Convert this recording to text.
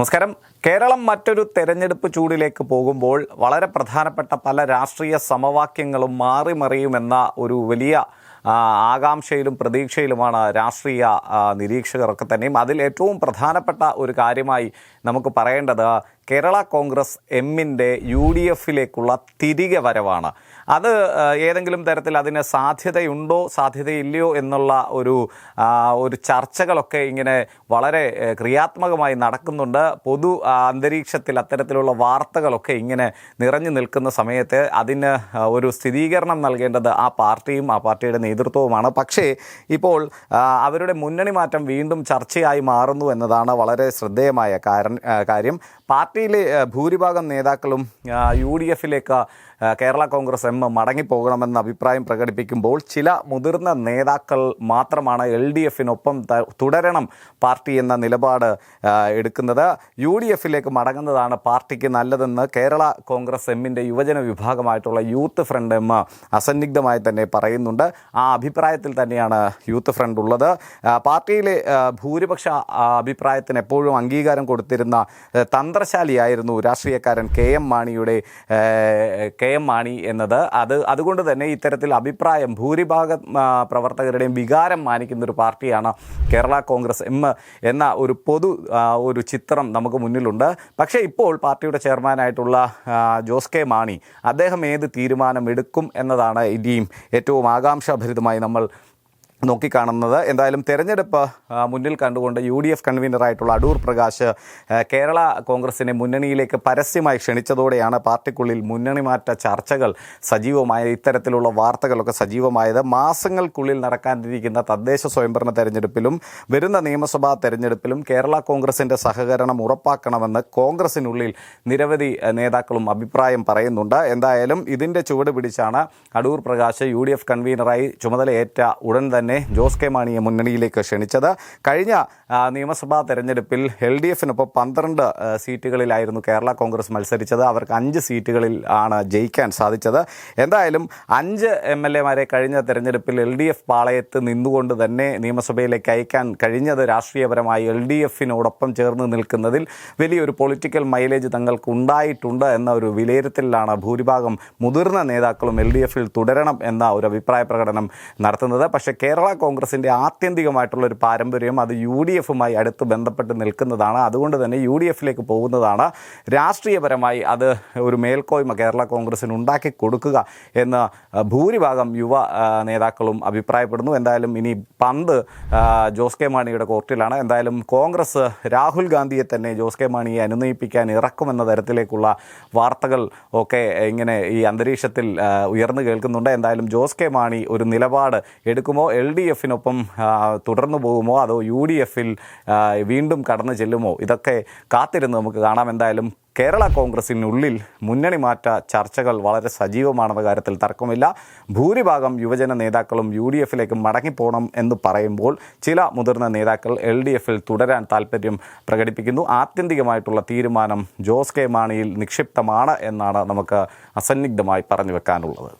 നമസ്കാരം. കേരളം മറ്റൊരു തെരഞ്ഞെടുപ്പ് ചൂടിലേക്ക് പോകുമ്പോൾ വളരെ പ്രധാനപ്പെട്ട പല രാഷ്ട്രീയ സമവാക്യങ്ങളും മാറി മറിയുമെന്ന ഒരു വലിയ ആകാംക്ഷയിലും പ്രതീക്ഷയിലുമാണ് രാഷ്ട്രീയ നിരീക്ഷകരൊക്കെ തന്നെയും. അതിൽ ഏറ്റവും പ്രധാനപ്പെട്ട ഒരു കാര്യമായി നമുക്ക് പറയേണ്ടത് കേരള കോൺഗ്രസ് എമ്മിന്റെ യു ഡി എഫിലേക്കുള്ള തിരികെ വരവാണ്. അത് ഏതെങ്കിലും തരത്തിൽ അതിന് സാധ്യതയുണ്ടോ സാധ്യതയില്ലയോ എന്നുള്ള ഒരു ഒരു ചർച്ചകളൊക്കെ ഇങ്ങനെ വളരെ ക്രിയാത്മകമായി നടക്കുന്നുണ്ട്. പൊതു അന്തരീക്ഷത്തിൽ അത്തരത്തിലുള്ള വാർത്തകളൊക്കെ ഇങ്ങനെ നിറഞ്ഞു നിൽക്കുന്ന സമയത്ത് അതിന് ഒരു സ്ഥിരീകരണം നൽകേണ്ടത് ആ പാർട്ടിയും ആ പാർട്ടിയുടെ നേതൃത്വവുമാണ്. പക്ഷേ ഇപ്പോൾ അവരുടെ മുന്നണി മാറ്റം വീണ്ടും ചർച്ചയായി മാറുന്നു എന്നതാണ് വളരെ ശ്രദ്ധേയമായ കാര്യം. പാർട്ടിയിലെ ഭൂരിഭാഗം നേതാക്കളും യു ഡി എഫിലേക്ക് കേരള കോൺഗ്രസ് എം മടങ്ങിപ്പോകണമെന്ന അഭിപ്രായം പ്രകടിപ്പിക്കുമ്പോൾ ചില മുതിർന്ന നേതാക്കൾ മാത്രമാണ് എൽ ഡി എഫിനൊപ്പം തുടരണം പാർട്ടി എന്ന നിലപാട് എടുക്കുന്നത്. യു ഡി എഫിലേക്ക് മടങ്ങുന്നതാണ് പാർട്ടിക്ക് നല്ലതെന്ന് കേരള കോൺഗ്രസ് എമ്മിന്റെ യുവജന വിഭാഗമായിട്ടുള്ള യൂത്ത് ഫ്രണ്ട് എം അസന്നിഗ്ധമായി തന്നെ പറയുന്നുണ്ട്. ആ അഭിപ്രായത്തിൽ തന്നെയാണ് യൂത്ത് ഫ്രണ്ട് ഉള്ളത്. പാർട്ടിയിലെ ഭൂരിപക്ഷ അഭിപ്രായത്തിന് എപ്പോഴും അംഗീകാരം കൊടുത്തിരുന്ന ആ, തന്ത്രശാലിയായിരുന്നു രാഷ്ട്രീയക്കാരൻ കെ എം മാണിയുടെ കെ എം മാണി എന്നത്. അത് അതുകൊണ്ട് തന്നെ ഇത്തരത്തിൽ അഭിപ്രായം ഭൂരിഭാഗ പ്രവർത്തകരുടെയും വികാരം മാനിക്കുന്ന ഒരു പാർട്ടിയാണ് കേരള കോൺഗ്രസ് എം എന്ന ഒരു പൊതു ഒരു ചിത്രം നമുക്ക് മുന്നിലുണ്ട്. പക്ഷേ ഇപ്പോൾ പാർട്ടിയുടെ ചെയർമാനായിട്ടുള്ള ജോസ് കെ മാണി അദ്ദേഹം ഏത് തീരുമാനം എടുക്കും എന്നതാണ് ഇനിയും ഏറ്റവും ആകാംക്ഷാഭരിതമായി നമ്മൾ നോക്കിക്കാണുന്നത്. എന്തായാലും തെരഞ്ഞെടുപ്പ് മുന്നിൽ കണ്ടുകൊണ്ട് യു ഡി എഫ് കൺവീനറായിട്ടുള്ള അടൂർ പ്രകാശ് കേരള കോൺഗ്രസിനെ മുന്നണിയിലേക്ക് പരസ്യമായി ക്ഷണിച്ചതോടെയാണ് പാർട്ടിക്കുള്ളിൽ മുന്നണി മാറ്റ ചർച്ചകൾ സജീവമായ ഇത്തരത്തിലുള്ള വാർത്തകളൊക്കെ സജീവമായത്. മാസങ്ങൾക്കുള്ളിൽ നടക്കാനിരിക്കുന്ന തദ്ദേശ സ്വയംഭരണ തെരഞ്ഞെടുപ്പിലും വരുന്ന നിയമസഭാ തെരഞ്ഞെടുപ്പിലും കേരള കോൺഗ്രസിന്റെ സഹകരണം ഉറപ്പാക്കണമെന്ന് കോൺഗ്രസിനുള്ളിൽ നിരവധി നേതാക്കളും അഭിപ്രായം പറയുന്നുണ്ട്. എന്തായാലും ഇതിന്റെ ചുവട് പിടിച്ചാണ് Adoor Prakash U D F കൺവീനറായി ചുമതലയേറ്റ ഉടൻ തന്നെ ജോസ് കെ മാണിയെ മുന്നണിയിലേക്ക് ക്ഷണിച്ചത്. കഴിഞ്ഞ നിയമസഭാ തെരഞ്ഞെടുപ്പിൽ എൽ ഡി എഫിനൊപ്പം പന്ത്രണ്ട് സീറ്റുകളിലായിരുന്നു കേരള കോൺഗ്രസ് മത്സരിച്ചത്. അവർക്ക് അഞ്ച് സീറ്റുകളിൽ ആണ് ജയിക്കാൻ സാധിച്ചത്. എന്തായാലും അഞ്ച് എം എൽ എമാരെ കഴിഞ്ഞ തെരഞ്ഞെടുപ്പിൽ എൽ ഡി എഫ് പാളയത്ത് നിന്നുകൊണ്ട് തന്നെ നിയമസഭയിലേക്ക് അയക്കാൻ കഴിഞ്ഞത് രാഷ്ട്രീയപരമായി എൽ ഡി എഫിനോടൊപ്പം ചേർന്ന് നിൽക്കുന്നതിൽ വലിയൊരു പൊളിറ്റിക്കൽ മൈലേജ് തങ്ങൾക്ക് ഉണ്ടായിട്ടുണ്ട് എന്ന ഒരു വിലയിരുത്തലിലാണ് ഭൂരിഭാഗം മുതിർന്ന നേതാക്കളും എൽ ഡി എഫിൽ തുടരണം എന്ന ഒരു അഭിപ്രായ പ്രകടനം നടത്തുന്നത്. പക്ഷേ കേരള കോൺഗ്രസിന്റെ ആത്യന്തികമായിട്ടുള്ള ഒരു പാരമ്പര്യം അത് യു ഡി എഫുമായി അടുത്ത് ബന്ധപ്പെട്ട് നിൽക്കുന്നതാണ്. അതുകൊണ്ട് തന്നെ യു ഡി എഫിലേക്ക് പോകുന്നതാണ്. രാഷ്ട്രീയപരമായി അത് ഒരു മേൽക്കോയ്മ കേരള കോൺഗ്രസിന് ഉണ്ടാക്കി കൊടുക്കുക എന്ന് ഭൂരിഭാഗം യുവ നേതാക്കളും അഭിപ്രായപ്പെടുന്നു. എന്തായാലും ഇനി പന്ത് ജോസ് കെ മാണിയുടെ കോർട്ടിലാണ്. എന്തായാലും കോൺഗ്രസ് രാഹുൽ ഗാന്ധിയെ തന്നെ ജോസ് കെ മാണിയെ അനുനയിപ്പിക്കാൻ ഇറക്കുമെന്ന തരത്തിലേക്കുള്ള വാർത്തകൾ ഒക്കെ ഇങ്ങനെ ഈ അന്തരീക്ഷത്തിൽ ഉയർന്നു കേൾക്കുന്നുണ്ട്. എന്തായാലും ജോസ് കെ മാണി ഒരു നിലപാട് എടുക്കുമോ എൽ ഡി എഫിനൊപ്പം തുടർന്നു പോകുമോ? അതോ യു ഡി എഫിൽ വീണ്ടും കടന്നു ചെല്ലുമോ? ഇതൊക്കെ കാത്തിരുന്ന് നമുക്ക് കാണാം. എന്തായാലും കേരള കോൺഗ്രസിനുള്ളിൽ മുന്നണി മാറ്റ ചർച്ചകൾ വളരെ സജീവമാണെന്ന കാര്യത്തിൽ തർക്കമില്ല. ഭൂരിഭാഗം യുവജന നേതാക്കളും യു ഡി എഫിലേക്ക് മടങ്ങിപ്പോകണം എന്ന് പറയുമ്പോൾ ചില മുതിർന്ന നേതാക്കൾ എൽ ഡി എഫിൽ തുടരാൻ താല്പര്യം പ്രകടിപ്പിക്കുന്നു. ആത്യന്തികമായിട്ടുള്ള തീരുമാനം ജോസ് കെ മാണിയിൽ നിക്ഷിപ്തമാണ് എന്നാണ് നമുക്ക് അസന്നിഗ്ധമായി പറഞ്ഞു വെക്കാനുള്ളത്.